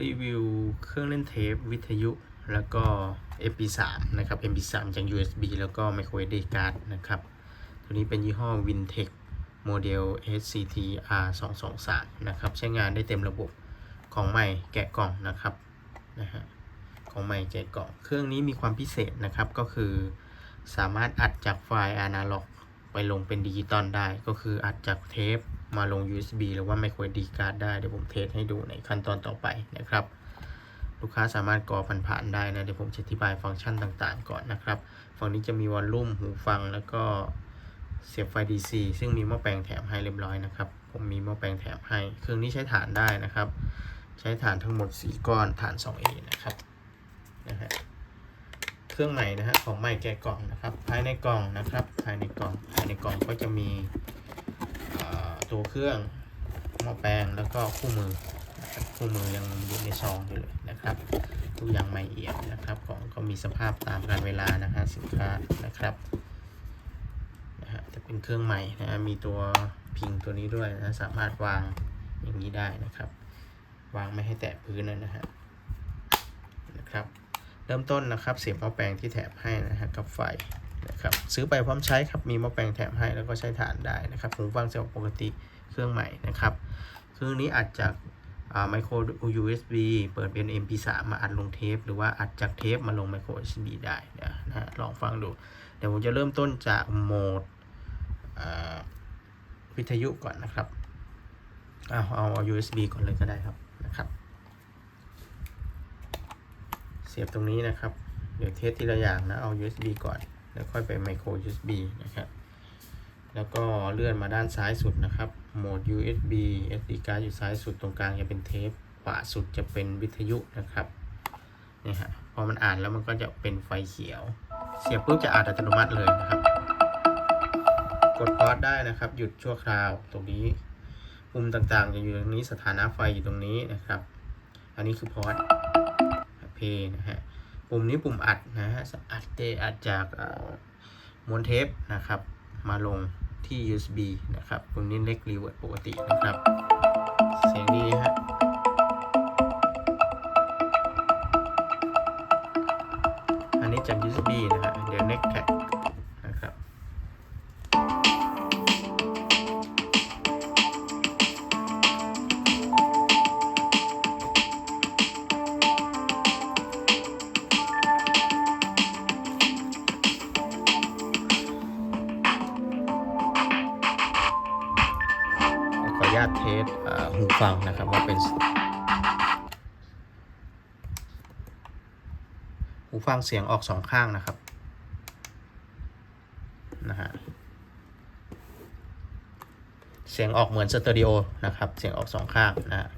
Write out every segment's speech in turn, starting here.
รีวิวเครื่องเล่นเทปวิทยุ แล้วก็ MP3 นะครับ MP3 จาก USB แล้วก็ micro SD card นะครับ ตัวนี้เป็นยี่ห้อ Wintech โมเดล SCT R223 นะครับ ใช้งานได้เต็มระบบของใหม่แกะกล่องนะครับนะฮะของใหม่แกะกล่อง เครื่องนี้มีความพิเศษนะครับก็คือสามารถอัดจากไฟล์อนาล็อก ไปลงเป็นดิจิตอลได้ก็คืออัดจากเทป มาลง USB หรือว่า micro SD card ได้ เดี๋ยวผมเทสให้ดูในขั้นตอนต่อไปนะครับ ลูกค้าสามารถกรอผ่านๆได้นะ เดี๋ยวผมจะอธิบายฟังก์ชันต่างๆ ก่อนนะครับ ฝั่งนี้จะมีวอลลุ่มหูฟังแล้วก็เสียบไฟ DC ซึ่งมีหม้อแปลงแถมให้เรียบร้อยนะครับ ผมมีหม้อแปลงแถมให้ เครื่องนี้ใช้ฐานได้นะครับ ใช้ฐานทั้งหมด 4 ก้อนฐาน 2A นะครับนะฮะเครื่องใหม่นะฮะของใหม่แกะกล่องนะครับ ภายในกล่องนะครับ ภายในกล่องภายในกล่องก็จะมี ตัวเครื่องหม้อแปลงแล้วก็คู่มือคู่มือยังอยู่ในซองอยู่เลยนะครับ ทุกอย่างใหม่เอี่ยมนะครับของก็มีสภาพตามกาลเวลานะฮะสินค้านะครับนะฮะจะเป็นเครื่องใหม่นะฮะมีตัวพิงตัวนี้ด้วยนะสามารถวางอย่างนี้ได้นะครับ วางไม่ให้แตะพื้นนะฮะนะครับ เริ่มต้นนะครับเสียบหม้อแปลงที่แถมให้นะฮะกับไฟ นะครับซื้อไปพร้อมใช้ครับมีหม้อแปลงแถมให้แล้วก็ใช้ฐานได้นะครับหูฟังเสียงปกติเครื่องใหม่นะครับเครื่องนี้อัดจากไมโคร USB เปิดเป็น MP3 มาอัดลงเทป หรือว่าอัดจากเทปมาลงไมโคร USB ได้นะฮะลองฟังดู เดี๋ยวผมจะเริ่มต้นจากโหมดวิทยุก่อนนะครับเอาเอาเอา USB ก่อนเลยก็ได้ครับนะครับ เสียบตรงนี้นะครับ เดี๋ยวเทสทีละอย่างนะ เอา USB ก่อน แล้วค่อยไปไมโคร USB นะครับ แล้วก็เลื่อนมาด้านซ้ายสุดนะครับ โหมด USB SD card อยู่ซ้ายสุดตรงกลางจะเป็นเทปขวาสุดจะเป็นวิทยุนะครับนี่ฮะพอมันอ่านแล้วมันก็จะเป็นไฟเขียว เสียบปุ๊บจะอ่านอัตโนมัติเลยนะครับ กดพอสได้นะครับ หยุดชั่วคราวตรงนี้ปุ่มต่างๆจะอยู่ตรงนี้สถานะไฟอยู่ตรงนี้นะครับ อันนี้คือพอสเพนะฮะ ปุ่มนี้ปุ่มอัดนะฮะอัดเตอัดจากม้วนเทปนะครับ มาลงที่ USB นะครับปุ่มนี้เล็กรีเวิร์ดปกตินะครับ สหูฟังนะครับว่าเป็นหูฟังเสียงออกสองข้างนะครับนะฮะเสียงออกเหมือนสเตอริโอนะครับ เสียงออกสองข้างนะ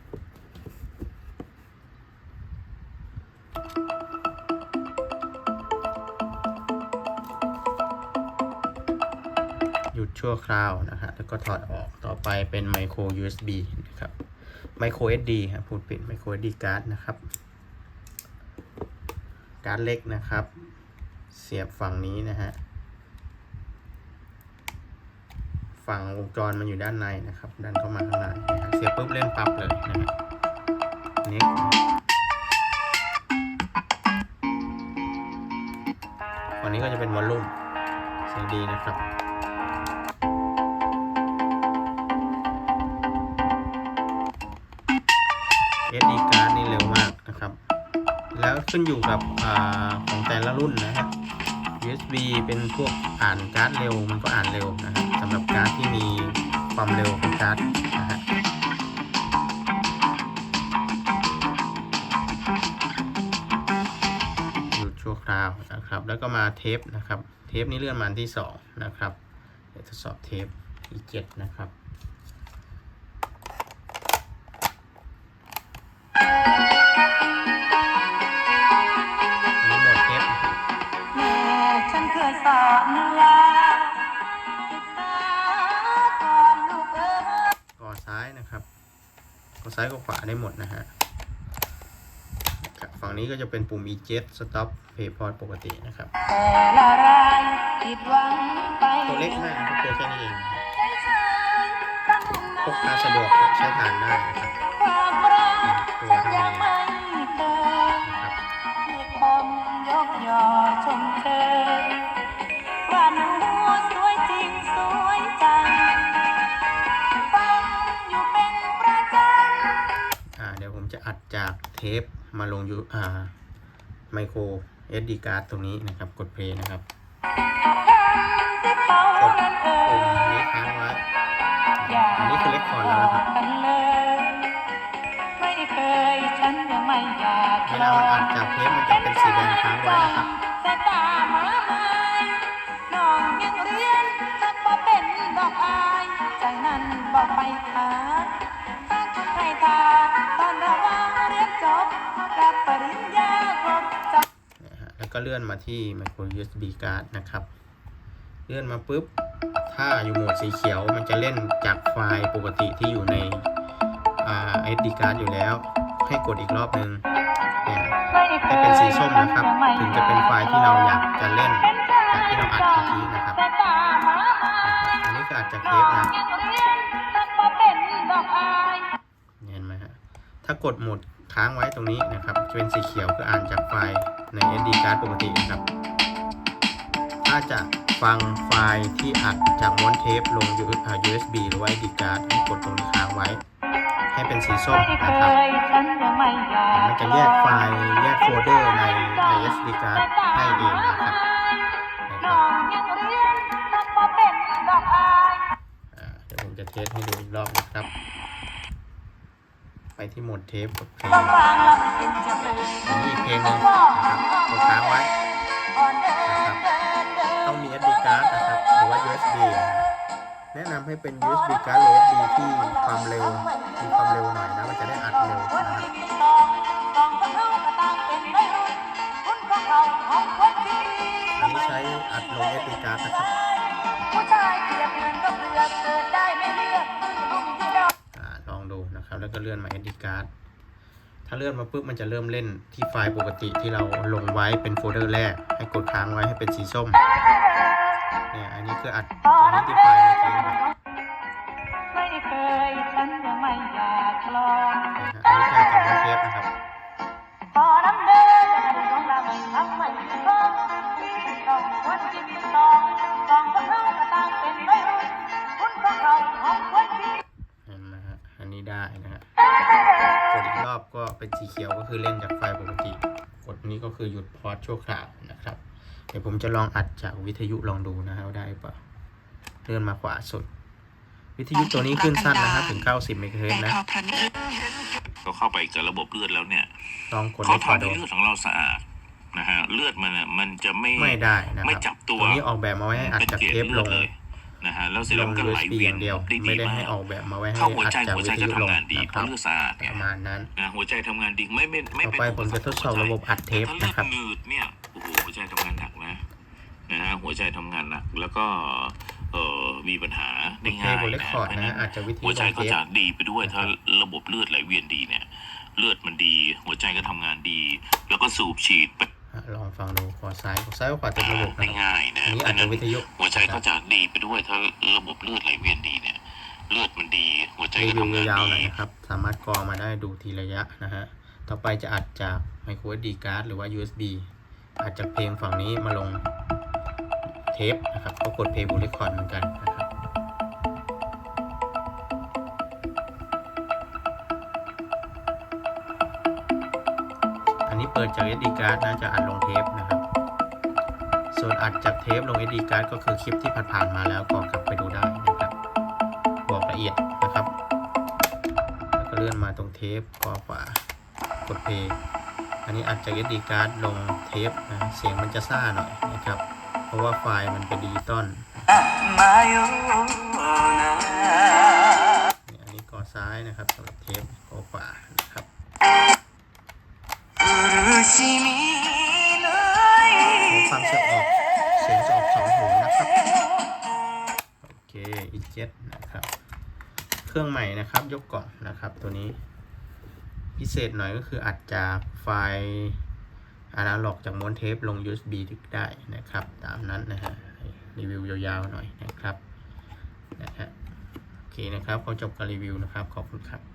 ชั่วคราวนะฮะแล้วก็ถอดออกต่อไปเป็นไมโคร USB นะครับไมโคร SD ฮะพูดผิดไมโคร SD card นะครับการ์ดเล็กนะครับ เสียบฝั่งนี้นะฮะฝั่งวงจรมันอยู่ด้านในนะครับ ดันเข้ามาข้างในนะฮะเสียบปุ๊บเล่นปั๊บเลยนะฮะนี่ฝั่งนี้ก็จะเป็นวอลลุ่มเสียงดีนะครับ ขึ้นอยู่กับอของแต่ละรุ่นนะฮะ USB เป็นพวกอ่านการ์ดเร็วมันก็อ่านเร็วนะฮะสำหรับการ์ดที่มีความเร็วของการ์ดนะฮะหยุดชั่วคราวนะครับ แล้วก็มาเทปนะครับ เทปนี้เลื่อนมาที่สองนะครับเดี๋ยวทดสอบเทปอีเจ็ดนะครับ ซ้ายกับขวาได้หมดนะฮะครับฝั่งนี้ก็จะเป็นปุ่ม eject stop play pause ปกตินะครับแต่ละรายผิดหวังไปตัวเล็กมากนะครับตัวแค่นี้เองนะครับใจฉันตั้งพกมาพาสะดวกใช้ทานได้นะครับ ปมาลงยูอ่าไมโคร SD card ตรงนี้นะครับ กดเพลย์นะครับ กดปุ่มนี้ค้างไว้อันนี้คือเลคคอร์ดแล้วนะครับกันเลยไม่ากเวลามันอัดจากเทปมันจะเป็นสีแดงค้างไว้นะครับสายตาหมาไม้น้อกบ่เป็นดอกอายใจนั้นบอกไปหาหักให้ทาตอนระว่า เรียนจบรับปริญญาครบจบนะฮะแล้วก็เลื่อนมาที่ micro USB card นะครับ เลื่อนมาปุ๊บ ถ้าอยู่โหมดสีเขียวมันจะเล่นจากไฟล์ปกติที่อยู่ในอ่า SD card อยู่แล้ว ให้กดอีกรอบนึงเนี่ยให้เป็นสีส้มนะครับ ถึงจะเป็นไฟล์ที่เราอยากจะเล่นจากที่เราอัดเมื่อกี้นะครับสายตาหมาไม้อันนี้ก็อัดจากเทปนะยังเรียนหักบ่เป็นดอกอายเห็นไหมฮะถ้ากดโหมด ค้างไว้ตรงนี้นะครับจะเป็นสีเขียวคืออ่านจากไฟล์ใน SD card ปกตินะครับ ถ้าจะฟังไฟล์ที่อัดจากม้วนเทปลง USB หรือว่า SD card ให้กดตรงนี้ค้างไว้ ให้เป็นสีส้มนะครับไม่อยากมันจะแยกไฟล์แยกโฟลเดอร์ในใน SD card ให้เองนะครับเดี๋ยวผมจะเทสให้ดูอีกรอบนะครับ ไปที่โหมดเทปกดเพลงฟังฟังแล้วมันเป็นจังเลยอันนี้อีกเพลงหนึงนะครับกดค้างไว้อ่อนเดินนะครับเดินเดินต้องมี SD card นะครับหรือว่า USB แนะนำให้เป็น USB card หรือ SD ที่ความเร็วมีความเร็วหน่อยนะมันจะได้อัดเร็วคนนะครับที่มีสองสองคนเฮาก็ต่างเป็นวัยรุ่นคุณของเขาของคนที่อันนี้ใช้อัดลง SD card นะครับ นะครับ แล้วก็เลื่อนมา SD card ถ้าเลื่อนมาปุ๊บมันจะเริ่มเล่นที่ไฟล์ปกติที่เราลงไว้เป็นโฟลเดอร์แรก ให้กดค้างไว้ให้เป็นสีส้ม เนี่ย อันนี้คืออัดตออันนนั้นี้นที่เอไฟล์เมื่อกี้นะครับ เป็นสีเขียวก็คือเล่นจากไฟล์ปกติ กดนี้ก็คือหยุดพอสชั่วคราวนะครับ เดี๋ยวผมจะลองอัดจากวิทยุลองดูนะฮะว่าได้เปล่าเลื่อนมาขวาสุด วิทยุตัวนี้ขึ้นสั้นนะฮะถึง 90เมกะเฮิรตซ์นะเราเข้าไปกับระบบเลือดแล้วเนี่ยลองกดเขาเลคคอร์ทำดูให้เลือดของเราสะอาดนะฮะเลือดมันน่ะมันจะไม่ไม่ได้นะคไม่รับจับตัวตัวนี้ออกแบบมาไว้ให้อัดเป็นจากเกล็ดเทปลเลือดงเลย นะฮะแล้วเสร็จลแล้วงมันก็ไหล USB เวีอยนย่างเดียวได้ดีไม่ได้มาให้กออกแบบมาไว้ให้เข้าหัวอัดใจจากหัววิใจทยุก็ลงทำงานดีนะเพครัราะบเลือดสะอาดปเนี่ยระมาณนั้นนะหัวใจทำงานดีไม่ไม่ไม่ต่อเป็นไปผมจะทดสอบระบบอัดเทปถ้าเลือนะดครับหนืดเนี่ยโอ้โหหัวใจทำงานหนักนะนะฮะหัวใจทำงานหนักแล้วก็เอ่อมีปัญหาได้โอเคง่ายบนเลคนะคอร์ดเพราะฉะนะนั้นอาจจะวิทยุหัวใจลงก็เทปจะดีไปด้วยถ้าระบบเลือดไหลเวียนดีเนี่ย เลือดมันดี หัวใจก็ทำงานดี แล้วก็สูบฉีดไปอะ ลองฟังดูขวาซ้ายขวาซ้ายขวาเต็มระบบได้นะครับง่ายนะอันนี้เพอาจราะฉะจะนั้นวิทยุหัวใจก็จะดีไปด้วยถ้าระบบเลือดไหลเวียนดีเนี่ยเลือดมันดีหัวใจรีก็วิวทำงานยาวๆดีหน่อยนะครับ สามารถกรองมาได้ดูทีระยะนะฮะต่อไปจะอัดจาก micro SD card หรือว่า USB อัดจากเพลงฝั่งนี้มาลงเทปนะครับก็กดเพลย์บูเลคอร์ดเหมือนกันนะครับ ดจาก SD card นะจะอัดลงเทปนะครับ ส่วนอัดจากเทปลง SD card ก็คือคลิปที่ผ่านๆมาแล้วก็กลับไปดูได้นะครับ บอกละเอียดนะครับ แล้วก็เลื่อนมาตรงเทปก็ขวากดเพลย์อันนี้อัดจาก SD card ลงเทปนะเสียงมันจะซ่าหน่อยนะครับ เพราะว่าไฟล์มันเป็นดิจิตอลเนี่ยอันนี้กอซ้ายนะครับสำหรับเทปกอขวา หูฟังจะออกเสียงจะออกสองหูนะครับ โอเคอีเจ็ดนะครับ เครื่องใหม่นะครับยกกล่องนะครับตัวนี้ พิเศษหน่อยก็คืออัดจากไฟล์อนาล็อกจากม้วนเทปลง USB ได้นะครับ ตามนั้นนะฮะรีวิวยาวๆหน่อยนะครับนะฮะโอเคนะครับขอจบการรีวิวนะครับ ขอบคุณครับ